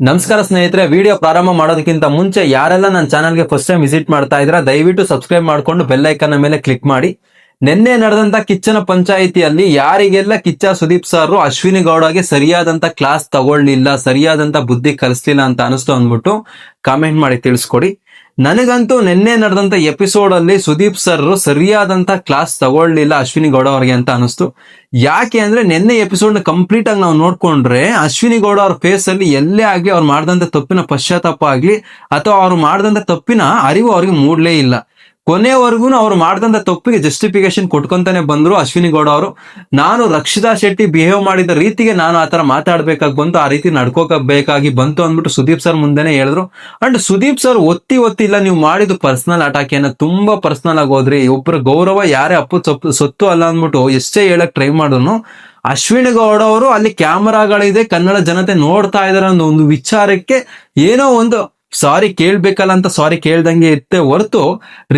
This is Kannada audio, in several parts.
ನಮಸ್ಕಾರ ಸ್ನೇಹಿತರೆ ವಿಡಿಯೋ ಪ್ರಾರಂಭ ಮಾಡೋದಕ್ಕಿಂತ ಮುಂಚೆ ಯಾರೆಲ್ಲ ನನ್ನ ಚಾನಲ್ಗೆ ಫಸ್ಟ್ ಟೈಮ್ ವಿಸಿಟ್ ಮಾಡ್ತಾ ಇದ್ರ ದಯವಿಟ್ಟು ಸಬ್ಸ್ಕ್ರೈಬ್ ಮಾಡ್ಕೊಂಡು ಬೆಲ್ ಐಕನ್ ಮೇಲೆ ಕ್ಲಿಕ್ ಮಾಡಿ. ನಿನ್ನೆ ನಡೆದಂತ ಕಿಚ್ಚನ ಪಂಚಾಯಿತಿಯಲ್ಲಿ ಯಾರಿಗೆಲ್ಲ ಕಿಚ್ಚ ಸುದೀಪ್ ಸರ್ ಅಶ್ವಿನಿ ಗೌಡಗೆ ಸರಿಯಾದಂತ ಕ್ಲಾಸ್ ತಗೊಳ್ಲಿಲ್ಲ ಸರಿಯಾದಂತ ಬುದ್ಧಿ ಕಲಿಸ್ಲಿಲ್ಲ ಅಂತ ಅನಿಸ್ತು ಅಂದ್ಬಿಟ್ಟು ಕಾಮೆಂಟ್ ಮಾಡಿ ತಿಳಿಸ್ಕೊಡಿ. ನನಗಂತೂ ನಿನ್ನೆ ನಡೆದಂತ ಎಪಿಸೋಡ್ ಅಲ್ಲಿ ಸುದೀಪ್ ಸರ್ ಸರಿಯಾದಂತ ಕ್ಲಾಸ್ ತಗೊಳ್ಳಿಲ್ಲ ಅಶ್ವಿನಿ ಗೌಡ ಅವ್ರಿಗೆ ಅಂತ ಅನಿಸ್ತು ಯಾಕೆ ಅಂದ್ರೆ ನಿನ್ನೆ ಎಪಿಸೋಡ್ನ ಕಂಪ್ಲೀಟ್ ಆಗಿ ನಾವು ನೋಡ್ಕೊಂಡ್ರೆ ಅಶ್ವಿನಿ ಗೌಡ ಅವ್ರ ಫೇಸ್ ಅಲ್ಲಿ ಎಲ್ಲೇ ಆಗ್ಲಿ ಅವ್ರು ಮಾಡಿದಂತ ತಪ್ಪಿನ ಪಶ್ಚಾತ್ತಾಪ ಆಗ್ಲಿ ಅಥವಾ ಅವ್ರು ಮಾಡಿದಂತ ತಪ್ಪಿನ ಅರಿವು ಅವ್ರಿಗೆ ಮೂಡ್ಲೇ ಇಲ್ಲ. ಕೊನೆವರೆಗೂ ಅವ್ರು ಮಾಡಿದಂತ ತಪ್ಪಿಗೆ ಜಸ್ಟಿಫಿಕೇಶನ್ ಕೊಟ್ಕೊಂತಾನೆ ಬಂದ್ರು ಅಶ್ವಿನಿ ಗೌಡ ಅವರು. ನಾನು ರಕ್ಷಿತಾ ಶೆಟ್ಟಿ ಬಿಹೇವ್ ಮಾಡಿದ ರೀತಿಗೆ ನಾನು ಆತರ ಮಾತಾಡ್ಬೇಕಾಗಿ ಬಂತು, ಆ ರೀತಿ ನಡ್ಕೋಬೇಕಾಗಿ ಬಂತು ಅಂದ್ಬಿಟ್ಟು ಸುದೀಪ್ ಸರ್ ಮುಂದೆನೆ ಹೇಳಿದ್ರು. ಅಂಡ್ ಸುದೀಪ್ ಸರ್ ಒತ್ತಿ ಒತ್ತಿ ಇಲ್ಲ, ನೀವು ಮಾಡಿದ್ದು ಪರ್ಸನಲ್ ಅಟಾಕಿಯನ್ನ ತುಂಬಾ ಪರ್ಸನಲ್ ಆಗಿ ಹೋದ್ರಿ. ಒಬ್ಬರ ಗೌರವ ಯಾರೇ ಅಪ್ಪು ಸೊತ್ತು ಅಲ್ಲ ಅಂದ್ಬಿಟ್ಟು ಎಷ್ಟೇ ಹೇಳಕ್ ಟ್ರೈ ಮಾಡಿದ್ರು ಅಶ್ವಿನಿ ಗೌಡ ಅವರು ಅಲ್ಲಿ ಕ್ಯಾಮರಾಗಳಿದೆ ಕನ್ನಡ ಜನತೆ ನೋಡ್ತಾ ಇದಾರೆ ಅನ್ನೋ ಒಂದು ವಿಚಾರಕ್ಕೆ ಏನೋ ಒಂದು ಸಾರಿ ಕೇಳ್ಬೇಕಲ್ಲ ಅಂತ ಸಾರಿ ಕೇಳ್ದಂಗೆ ಇತ್ತೆ ಹೊರತು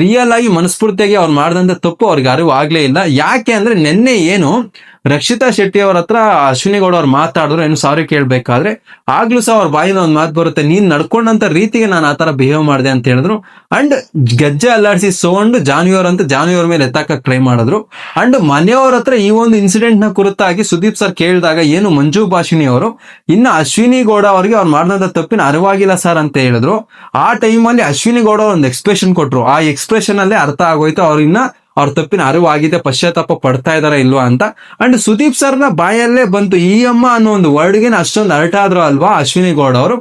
ರಿಯಲ್ ಆಗಿ ಮನಸ್ಫೂರ್ತಿಯಾಗಿ ಅವ್ರು ಮಾಡ್ದಂತ ತಪ್ಪು ಅವ್ರಿಗೆ ಅರಿವು ಆಗ್ಲೇ ಇಲ್ಲ. ಯಾಕೆ ಅಂದ್ರೆ ನಿನ್ನೆ ಏನು ರಕ್ಷಿತಾ ಶೆಟ್ಟಿ ಅವ್ರ ಹತ್ರ ಅಶ್ವಿನಿ ಗೌಡ ಅವ್ರು ಮಾತಾಡಿದ್ರು, ಏನು ಸಾರಿ ಕೇಳ್ಬೇಕಾದ್ರೆ ಆಗ್ಲೂ ಸಹ ಅವ್ರ ಬಾಯಿಂದ ಒಂದ್ ಮಾತು ಬರುತ್ತೆ, ನೀನ್ ನಡ್ಕೊಂಡಂತ ರೀತಿಗೆ ನಾನು ಆತರ ಬಿಹೇವ್ ಮಾಡಿದೆ ಅಂತ ಹೇಳಿದ್ರು. ಅಂಡ್ ಗೆಜ್ಜೆ ಅಲ್ಲಾಡಿಸಿ ಸೋಂಡು ಜಾನ್ವಿಯವ್ರ ಅಂತ ಜಾನ್ವಿಯವ್ರ ಮೇಲೆ ಎತ್ತಾಕ ಟ್ರೈ ಮಾಡಿದ್ರು. ಅಂಡ್ ಮನೆಯವ್ರ ಹತ್ರ ಈ ಒಂದು ಇನ್ಸಿಡೆಂಟ್ನ ಕುರಿತಾಗಿ ಸುದೀಪ್ ಸರ್ ಕೇಳಿದಾಗ ಏನು ಮಂಜು ಭಾಷಿಣಿ ಅವರು ಇನ್ನು ಅಶ್ವಿನಿ ಗೌಡ ಅವರಿಗೆ ಅವ್ರು ಮಾಡಿದಂತ ತಪ್ಪಿನ ಅರಿವಾಗಿಲ್ಲ ಸರ್ ಅಂತ ಹೇಳಿದ್ರು. ಆ ಟೈಮಲ್ಲಿ ಅಶ್ವಿನಿ ಗೌಡ ಒಂದು ಎಕ್ಸ್ಪ್ರೆಷನ್ ಕೊಟ್ರು. ಆ ಎಕ್ಸ್ಪ್ರೆಷನ್ ಅಲ್ಲೇ ಅರ್ಥ ಆಗೋಯ್ತು. ಅವ್ರ ಇನ್ನ ಅವ್ರ ತಪ್ಪಿನ ಅರಿವು ಆಗಿದೆ ಪಶ್ಚಾತ್ತಾಪ ಪಡ್ತಾ ಇದಾರ ಇಲ್ವಾ ಅಂತ. ಅಂಡ್ ಸುದೀಪ್ ಸರ್ನ ಬಾಯಲ್ಲೇ ಬಂತು. ಈ ಅಮ್ಮ ಅನ್ನೋ ಒಂದು ವರ್ಡ್ಗೆ ಅಷ್ಟೊಂದು ಅರ್ಟ್ ಆದ್ರು ಅಲ್ವಾ ಅಶ್ವಿನಿ ಗೌಡ ಅವರು?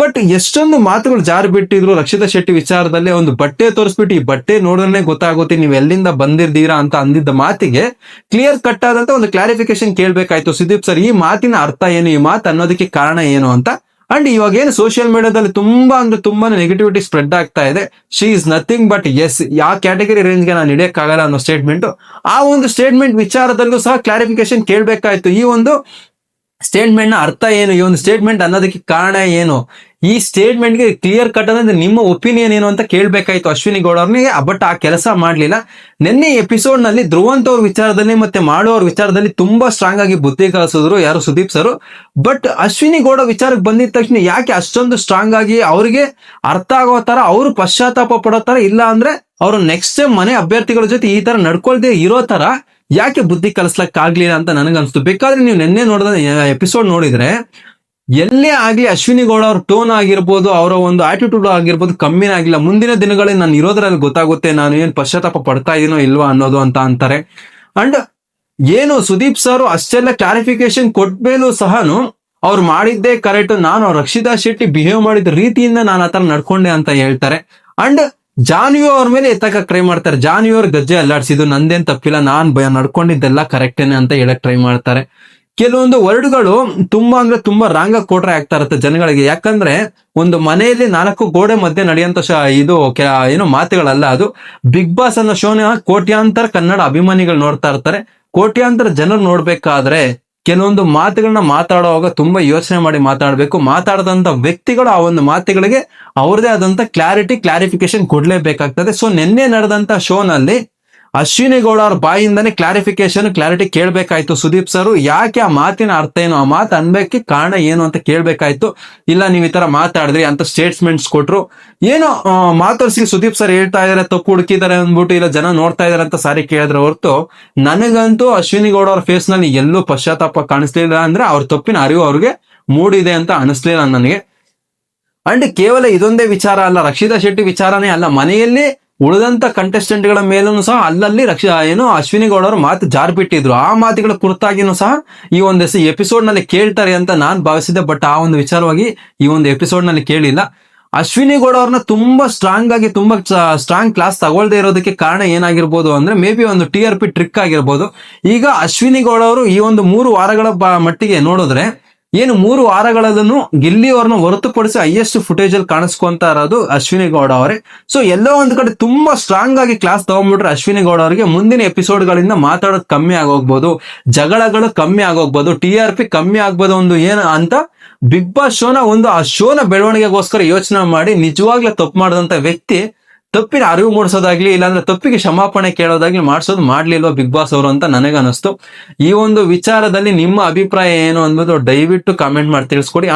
ಬಟ್ ಎಷ್ಟೊಂದು ಮಾತುಗಳು ಜಾರಿ ಬಿಟ್ಟಿದ್ರು. ರಕ್ಷಿತಾ ಶೆಟ್ಟಿ ವಿಚಾರದಲ್ಲಿ ಒಂದು ಬಟ್ಟೆ ತೋರಿಸ್ಬಿಟ್ಟು, ಈ ಬಟ್ಟೆ ನೋಡಿದ್ರೆ ಗೊತ್ತಾಗುತ್ತೆ ನೀವು ಎಲ್ಲಿಂದ ಬಂದಿರ್ದೀರಾ ಅಂತ ಅಂದಿದ್ದ ಮಾತಿಗೆ ಕ್ಲಿಯರ್ ಕಟ್ ಆದಂತ ಒಂದು ಕ್ಲಾರಿಫಿಕೇಶನ್ ಕೇಳ್ಬೇಕಾಯ್ತು ಸುದೀಪ್ ಸರ್. ಈ ಮಾತಿನ ಅರ್ಥ ಏನು? ಈ ಮಾತು ಅನ್ನೋದಕ್ಕೆ ಕಾರಣ ಏನು? ಅಂತ ಅಂಡ್ ಇವಾಗ ಏನು ಸೋಷಿಯಲ್ ಮೀಡಿಯಾದಲ್ಲಿ ತುಂಬಾ ಅಂದ್ರೆ ತುಂಬಾ ನೆಗೆಟಿವಿಟಿ ಸ್ಪ್ರೆಡ್ ಆಗ್ತಾ ಇದೆ. She is nothing but yes ಯಾವ ಕ್ಯಾಟಗರಿ ರೇಂಜ್ಗೆ ನಾನು ಹಿಡಿಯಕ್ಕಾಗಲ್ಲ ಅನ್ನೋ ಸ್ಟೇಟ್ಮೆಂಟ್ ಆ ಒಂದು ಸ್ಟೇಟ್ಮೆಂಟ್ ವಿಚಾರದಲ್ಲೂ ಸಹ ಕ್ಲಾರಿಫಿಕೇಶನ್ ಕೇಳಬೇಕಾಯ್ತು. ಈ ಒಂದು ಸ್ಟೇಟ್ಮೆಂಟ್ನ ಅರ್ಥ ಏನು? ಈ ಒಂದು ಸ್ಟೇಟ್ಮೆಂಟ್ ಅನ್ನೋದಕ್ಕೆ ಕಾರಣ ಏನು? ಈ ಸ್ಟೇಟ್ಮೆಂಟ್ಗೆ ಕ್ಲಿಯರ್ ಕಟ್ ಅಂದ್ರೆ ನಿಮ್ಮ ಒಪಿನಿಯನ್ ಏನು ಅಂತ ಕೇಳ್ಬೇಕಾಯ್ತು ಅಶ್ವಿನಿ ಗೌಡ ಅವ್ರಿಗೆ ಬಟ್ ಆ ಕೆಲಸ ಮಾಡಲಿಲ್ಲ. ನಿನ್ನೆ ಎಪಿಸೋಡ್ನಲ್ಲಿ ಧ್ರುವಂತ್ ಅವ್ರ ವಿಚಾರದಲ್ಲಿ ಮತ್ತೆ ಮಾಡೋರ್ ವಿಚಾರದಲ್ಲಿ ತುಂಬಾ ಸ್ಟ್ರಾಂಗ್ ಆಗಿ ಬುದ್ಧಿ ಕಲಿಸಿದ್ರು ಯಾರು ಸುದೀಪ್ ಸರ್. ಬಟ್ ಅಶ್ವಿನಿ ಗೌಡ ವಿಚಾರಕ್ಕೆ ಬಂದಿದ ತಕ್ಷಣ ಯಾಕೆ ಅಷ್ಟೊಂದು ಸ್ಟ್ರಾಂಗ್ ಆಗಿ ಅವ್ರಿಗೆ ಅರ್ಥ ಆಗೋ ತರ ಅವರು ಪಶ್ಚಾತ್ತಾಪ ಪಡೋ ತರ ಇಲ್ಲ ಅಂದ್ರೆ ಅವರು ನೆಕ್ಸ್ಟ್ ಟೈಮ್ ಮನೆ ಅಭ್ಯರ್ಥಿಗಳ ಜೊತೆ ಈ ತರ ನಡ್ಕೊಳ್ದೆ ಇರೋ ತರ ಯಾಕೆ ಬುದ್ಧಿ ಕಲಿಸ್ಲಕ್ ಆಗ್ಲಿಲ್ಲ ಅಂತ ನನಗನ್ಸ್ತು. ಬೇಕಾದ್ರೆ ನೀವು ನಿನ್ನೆ ನೋಡಿದ ಎಪಿಸೋಡ್ ನೋಡಿದ್ರೆ ಎಲ್ಲೇ ಆಗ್ಲಿ ಅಶ್ವಿನಿ ಗೌಡ ಅವ್ರ ಟೋನ್ ಆಗಿರ್ಬೋದು, ಅವರ ಒಂದು ಆಟಿಟ್ಯೂಡ್ ಆಗಿರ್ಬೋದು ಕಮ್ಮಿನೇ ಆಗಿಲ್ಲ. ಮುಂದಿನ ದಿನಗಳಲ್ಲಿ ನಾನು ಇರೋದ್ರಲ್ಲಿ ಗೊತ್ತಾಗುತ್ತೆ ನಾನು ಏನ್ ಪಶ್ಚಾತ್ತಾಪ ಪಡ್ತಾ ಇದೀನೋ ಇಲ್ವಾ ಅನ್ನೋದು ಅಂತ ಅಂತಾರೆ. ಅಂಡ್ ಏನು ಸುದೀಪ್ ಸರ್ ಅಷ್ಟೆಲ್ಲ ಕ್ಲಾರಿಫಿಕೇಶನ್ ಕೊಟ್ಮೇಲೂ ಸಹನು ಅವ್ರು ಮಾಡಿದ್ದೇ ಕರೆಕ್ಟ್ ನಾನು ರಕ್ಷಿತಾ ಶೆಟ್ಟಿ ಬಿಹೇವ್ ಮಾಡಿದ ರೀತಿಯಿಂದ ನಾನು ಆತರ ನಡ್ಕೊಂಡೆ ಅಂತ ಹೇಳ್ತಾರೆ. ಅಂಡ್ ಜಾನ್ವಿ ಅವ್ರ ಮೇಲೆ ಎತ್ತಕ ಟ್ರೈ ಮಾಡ್ತಾರೆ. ಜಾನ್ವಿ ಅವ್ರ ಗಜ್ಜೆ ಅಲ್ಲಾಡ್ಸಿದ್ದು ನಂದೇನ್ ತಪ್ಪಿಲ್ಲ, ನಾನ್ ನಡ್ಕೊಂಡಿದ್ದೆಲ್ಲ ಕರೆಕ್ಟೇನೆ ಅಂತ ಹೇಳಕ್ ಟ್ರೈ ಮಾಡ್ತಾರೆ. ಕೆಲವೊಂದು ವರ್ಡ್ಗಳು ತುಂಬಾ ಅಂದ್ರೆ ತುಂಬಾ ರಾಂಗ್ ಕೊಟ್ರೆ ಆಗ್ತಾ ಇರುತ್ತೆ ಜನಗಳಿಗೆ. ಯಾಕಂದ್ರೆ ಒಂದು ಮನೆಯಲ್ಲಿ ನಾಲ್ಕು ಗೋಡೆ ಮಧ್ಯೆ ನಡೆಯುವಂತ ಇದು ಏನೋ ಮಾತುಗಳಲ್ಲ ಅದು. ಬಿಗ್ ಬಾಸ್ ಅನ್ನೋ ಶೋನ ಕೋಟ್ಯಾಂತರ ಕನ್ನಡ ಅಭಿಮಾನಿಗಳು ನೋಡ್ತಾ ಇರ್ತಾರೆ. ಕೋಟ್ಯಾಂತರ ಜನರು ನೋಡ್ಬೇಕಾದ್ರೆ ಕೆಲವೊಂದು ಮಾತುಗಳನ್ನ ಮಾತಾಡುವಾಗ ತುಂಬಾ ಯೋಚನೆ ಮಾಡಿ ಮಾತಾಡಬೇಕು. ಮಾತಾಡದಂತ ವ್ಯಕ್ತಿಗಳು ಆ ಒಂದು ಮಾತುಗಳಿಗೆ ಅವ್ರದೇ ಆದಂತ ಕ್ಲಾರಿಟಿ ಕ್ಲಾರಿಫಿಕೇಶನ್ ಕೊಡ್ಲೇಬೇಕಾಗ್ತದೆ. ಸೊ ನಿನ್ನೆ ನಡೆದಂತ ಶೋನಲ್ಲಿ ಅಶ್ವಿನಿ ಗೌಡ ಅವ್ರ ಬಾಯಿಂದಾನೆ ಕ್ಲಾರಿಫಿಕೇಶನ್ ಕ್ಲಾರಿಟಿ ಕೇಳ್ಬೇಕಾಯ್ತು ಸುದೀಪ್ ಸರ್. ಯಾಕೆ ಆ ಮಾತಿನ ಅರ್ಥ ಏನು? ಆ ಮಾತು ಅನ್ಬೇಕೆ ಕಾರಣ ಏನು ಅಂತ ಕೇಳ್ಬೇಕಾಯ್ತು. ಇಲ್ಲ, ನೀವು ಈ ತರ ಮಾತಾಡಿದ್ರಿ ಅಂತ ಸ್ಟೇಟ್ಸ್ಮೆಂಟ್ಸ್ ಕೊಟ್ರು. ಏನೋ ಮಾತಾಡ್ಸಿ ಸುದೀಪ್ ಸರ್ ಹೇಳ್ತಾ ಇದಾರೆ, ತಪ್ಪು ಹುಡುಕಿದಾರೆ ಅಂದ್ಬಿಟ್ಟು, ಇಲ್ಲ ಜನ ನೋಡ್ತಾ ಇದಾರೆ ಅಂತ ಸಾರಿ ಕೇಳಿದ್ರೆ ಹೊರತು, ನನಗಂತೂ ಅಶ್ವಿನಿ ಗೌಡ ಅವ್ರ ಫೇಸ್ನಲ್ಲಿ ಎಲ್ಲೂ ಪಶ್ಚಾತ್ತಾಪ ಕಾಣಿಸ್ಲಿಲ್ಲ ಅಂದ್ರೆ ಅವ್ರ ತಪ್ಪಿನ ಅರಿವು ಅವ್ರಿಗೆ ಮೂಡಿದೆ ಅಂತ ಅನಿಸ್ಲಿಲ್ಲ ನನಗೆ. ಅಂಡ್ ಕೇವಲ ಇದೊಂದೇ ವಿಚಾರ ಅಲ್ಲ, ರಕ್ಷಿತಾ ಶೆಟ್ಟಿ ವಿಚಾರನೇ ಅಲ್ಲ. ಮನೆಯಲ್ಲಿ ಉಳಿದಂತ ಕಂಟೆಸ್ಟೆಂಟ್ಗಳ ಮೇಲೂ ಸಹ ಅಲ್ಲಲ್ಲಿ ರಕ್ಷ, ಏನು ಅಶ್ವಿನಿ ಗೌಡರು ಮಾತು ಜಾರ್ಬಿಟ್ಟಿದ್ರು. ಆ ಮಾತುಗಳ ಕುರಿತಾಗಿನೂ ಸಹ ಈ ಒಂದು ಎಪಿಸೋಡ್ನಲ್ಲಿ ಕೇಳ್ತಾರೆ ಅಂತ ನಾನು ಭಾವಿಸಿದ್ದೆ ಬಟ್ ಆ ಒಂದು ವಿಚಾರವಾಗಿ ಈ ಒಂದು ಎಪಿಸೋಡ್ನಲ್ಲಿ ಕೇಳಿಲ್ಲ. ಅಶ್ವಿನಿ ಗೌಡ ಅವ್ರನ್ನ ತುಂಬಾ ಸ್ಟ್ರಾಂಗ್ ಆಗಿ, ತುಂಬಾ ಸ್ಟ್ರಾಂಗ್ ಕ್ಲಾಸ್ ತಗೊಳ್ದೇ ಇರೋದಕ್ಕೆ ಕಾರಣ ಏನಾಗಿರ್ಬೋದು ಅಂದ್ರೆ ಮೇ ಬಿ ಒಂದು ಟಿ ಆರ್ ಪಿ ಟ್ರಿಕ್ ಆಗಿರ್ಬೋದು. ಈಗ ಅಶ್ವಿನಿ ಗೌಡ ಅವರು ಈ ಒಂದು ಮೂರು ವಾರಗಳ ಮಟ್ಟಿಗೆ ನೋಡಿದ್ರೆ ಏನು ಮೂರು ವಾರಗಳಲ್ಲೂ ಗಿಲ್ಲಿ ಅವ್ರನ್ನ ಹೊರತುಪಡಿಸಿ ಹೈಯೆಸ್ಟ್ ಫುಟೇಜ್ ಅಲ್ಲಿ ಕಾಣಿಸ್ಕೊಂತ ಇರೋದು ಅಶ್ವಿನಿ ಗೌಡ ಅವರೇ. ಸೊ ಎಲ್ಲೋ ಒಂದ್ ಕಡೆ ತುಂಬಾ ಸ್ಟ್ರಾಂಗ್ ಆಗಿ ಕ್ಲಾಸ್ ತಗೊಂಡ್ಬಿಟ್ರೆ ಅಶ್ವಿನಿ ಗೌಡ ಅವರಿಗೆ ಮುಂದಿನ ಎಪಿಸೋಡ್ ಗಳಿಂದ ಮಾತಾಡೋದು ಕಮ್ಮಿ ಆಗೋಗ್ಬೋದು, ಜಗಳಗಳು ಕಮ್ಮಿ ಆಗೋಗ್ಬೋದು ಟಿ ಆರ್ ಪಿ ಕಮ್ಮಿ ಆಗ್ಬೋದು ಒಂದು ಏನು ಅಂತ ಬಿಗ್ ಬಾಸ್ ಶೋನ ಒಂದು ಆ ಶೋನ ಬೆಳವಣಿಗೆಗೋಸ್ಕರ ಯೋಚನೆ ಮಾಡಿ ನಿಜವಾಗ್ಲೂ ತಪ್ಪು ಮಾಡಿದಂತ ವ್ಯಕ್ತಿ ತಪ್ಪಿನ ಅರಿವು ಮೂಡಿಸೋದಾಗ್ಲಿ, ಇಲ್ಲಾಂದ್ರೆ ತಪ್ಪಿಗೆ ಕ್ಷಮಾಪಣೆ ಕೇಳೋದಾಗ್ಲಿ ಮಾಡಿಸೋದು ಮಾಡ್ಲಿಲ್ವಾ ಬಿಗ್ ಬಾಸ್ ಅವರು ಅಂತ ನನಗನ್ನಿಸ್ತು. ಈ ಒಂದು ವಿಚಾರದಲ್ಲಿ ನಿಮ್ಮ ಅಭಿಪ್ರಾಯ ಏನು ಅನ್ನೋದು ದಯವಿಟ್ಟು ಕಾಮೆಂಟ್ ಮಾಡಿ ತಿಳಿಸ್ಕೊಡಿ.